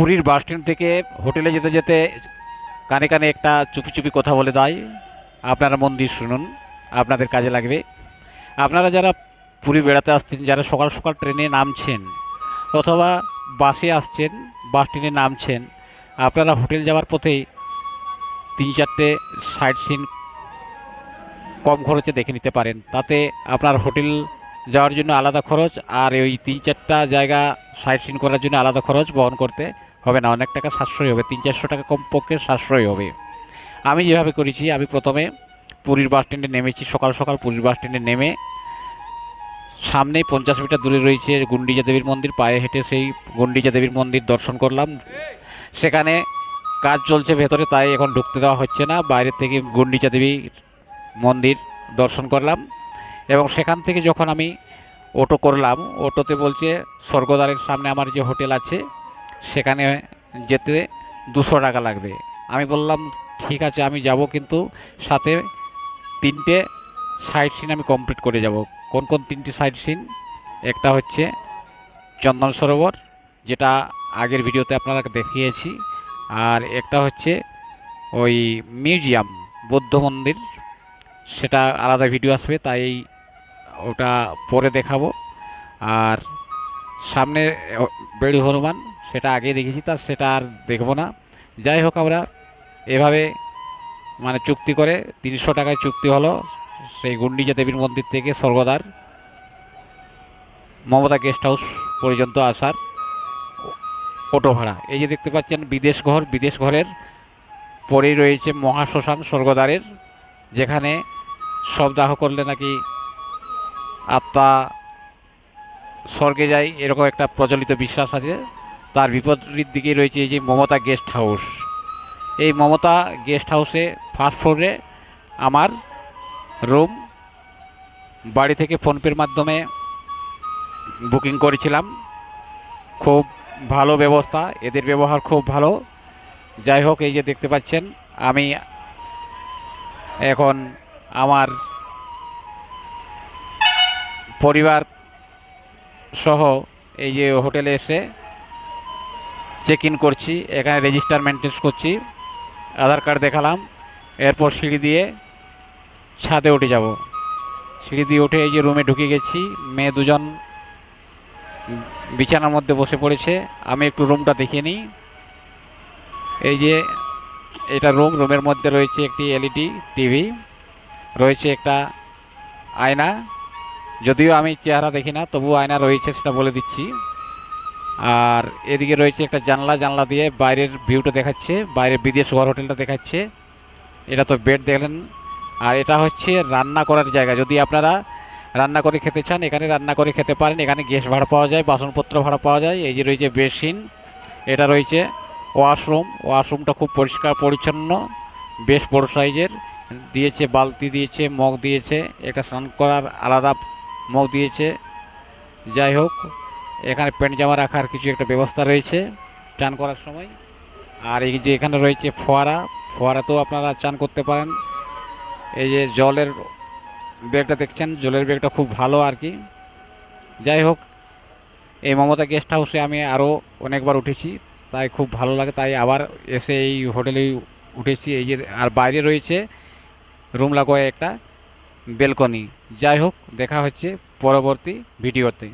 পুরীর bus stand থেকে হোটেলে যেতে যেতে কানে কানে একটা চুপি চুপি কথা বলে দেয়। আপনারা মন দিয়ে শুনুন, আপনাদের কাজে লাগবে। আপনারা যারা পুরী বেড়াতে আসছেন, যারা সকাল সকাল ট্রেনে নামছেন অথবা বাসে আসছেন, বাস ট্রেনে নামছেন, আপনারা হোটেল যাওয়ার পথেই তিন চারটে সাইট সিন কম খরচে দেখে নিতে পারেন। তাতে আপনার হোটেল যাওয়ার জন্য আলাদা খরচ আর ওই তিন চারটা জায়গা সাইট সিন করার জন্য আলাদা খরচ বহন করতে হবে না, অনেক টাকা সাশ্রয় হবে, তিন চারশো টাকা কমপক্ষে সাশ্রয় হবে। আমি যেভাবে করেছি, আমি প্রথমে পুরীর বাস স্ট্যান্ডে নেমেছি, সকাল সকাল পুরীর বাস স্ট্যান্ডে নেমে সামনেই পঞ্চাশ মিটার দূরে রয়েছে গুন্ডিজা দেবীর মন্দির, পায়ে হেঁটে সেই গুন্ডিজা দেবীর মন্দির দর্শন করলাম। সেখানে কাজ চলছে ভেতরে, তাই এখন ঢুকতে দেওয়া হচ্ছে না, বাইরে থেকে গুন্ডিচা দেবীর মন্দির দর্শন করলাম। এবং সেখান থেকে যখন আমি অটো করলাম, অটোতে বলছে, স্বর্গদ্বারের সামনে আমার যে হোটেল আছে সেখানে যেতে দুশো টাকা লাগবে। আমি বললাম, ঠিক আছে, আমি যাব কিন্তু সাথে তিনটে সাইট সিন আমি কমপ্লিট করে যাব। কোন কোন তিনটি সাইট সিন একটা হচ্ছে চন্দন সরোবর, যেটা আগের ভিডিওতে আপনারা দেখিয়েছি, আর একটা হচ্ছে ওই মিউজিয়াম, বৌদ্ধ মন্দির। সেটা আলাদা ভিডিও আসবে, তাই ওটা পরে দেখাবো। আর সামনে বেড়ি হনুমান সেটা আগে দেখেছি তার সেটা আর দেখব না। যাই হোক আমরা এভাবে মানে চুক্তি করে তিনশো টাকায় চুক্তি হলো সেই গুন্ডিজা দেবীর মন্দির থেকে স্বর্গদ্বার, মমতা গেস্ট হাউস পর্যন্ত আসার অটো ভাড়া। এই যে দেখতে পাচ্ছেন, বিদেশ ঘর, বিদেশ ঘরের পরেই রয়েছে মহাশ্মশান স্বর্গদ্বারের, যেখানে সব দাহ করলে নাকি আত্মা স্বর্গে যায়, এরকম একটা প্রচলিত বিশ্বাস আছে। তার বিপরীত দিকে রয়েছে এই যে মমতা গেস্ট হাউস। এই মমতা গেস্ট হাউসে ফার্স্ট ফ্লোরে আমার রুম বাড়ি থেকে ফোনপের মাধ্যমে বুকিং করেছিলাম। খুব ভালো ব্যবস্থা, এদের ব্যবহার খুব ভালো। যাই হোক, এই যে দেখতে পাচ্ছেন, আমি এখন আমার পরিবার সহ এই যে হোটেলে এসে চেক ইন করছি, এখানে রেজিস্টার মেনটেন্স করছি আধার কার্ড দেখালাম, এরপর সিঁড়ি দিয়ে ছাদে উঠে যাব। সিঁড়ি দিয়ে উঠে এই যে রুমে ঢুকে গেছি, মেয়ে দুজন বিছানার মধ্যে বসে পড়েছে, আমি একটু রুমটা দেখিয়ে নিই। এই যে এটা রুম রুমের মধ্যে রয়েছে একটি এলইডি টিভি রয়েছে একটা আয়না। যদিও আমি চেহারা দেখি না তবু আয়না রয়েছে, সেটা বলে দিচ্ছি। আর এদিকে রয়েছে একটা জানলা জানলা দিয়ে বাইরের ভিউটা দেখাচ্ছে, বাইরের বিদেশ ঘর হোটেলটা দেখাচ্ছে। এটা তো বেড দেখলেন। আর এটা হচ্ছে রান্না করার জায়গা। যদি আপনারা রান্না করে খেতে চান, এখানে রান্না করে খেতে পারেন। এখানে গ্যাস ভাড়া পাওয়া যায়, বাসনপত্র ভাড়া পাওয়া যায়। এই যে রয়েছে বেসিন এটা রয়েছে ওয়াশরুম। ওয়াশরুমটা খুব পরিষ্কার, পরিচ্ছন্ন, বেশ বড় সাইজের। দিয়েছে বালতি, দিয়েছে মগ, দিয়েছে। একটা স্নান করার আলাদা মগ দিয়েছে। যাই হোক এখানে প্যান্ট জামা রাখার কিছু একটা ব্যবস্থা রয়েছে চান করার সময়। আর এই যে এখানে রয়েছে ফোয়ারা, ফোয়ারাতেও আপনারা চান করতে পারেন। এই যে জলের ব্যাগটা দেখছেন, জলের ব্যাগটা খুব ভালো আর কি। যাই হোক, এই মমতা গেস্ট হাউসে আমি আরও অনেকবার উঠেছি, তাই খুব ভালো লাগে, তাই আবার এসে এই হোটেলেই উঠেছি। এই যে আর বাইরে রয়েছে রুম লাগোয় একটা বেলকনি যাই হোক, দেখা হচ্ছে পরবর্তী ভিডিওতে।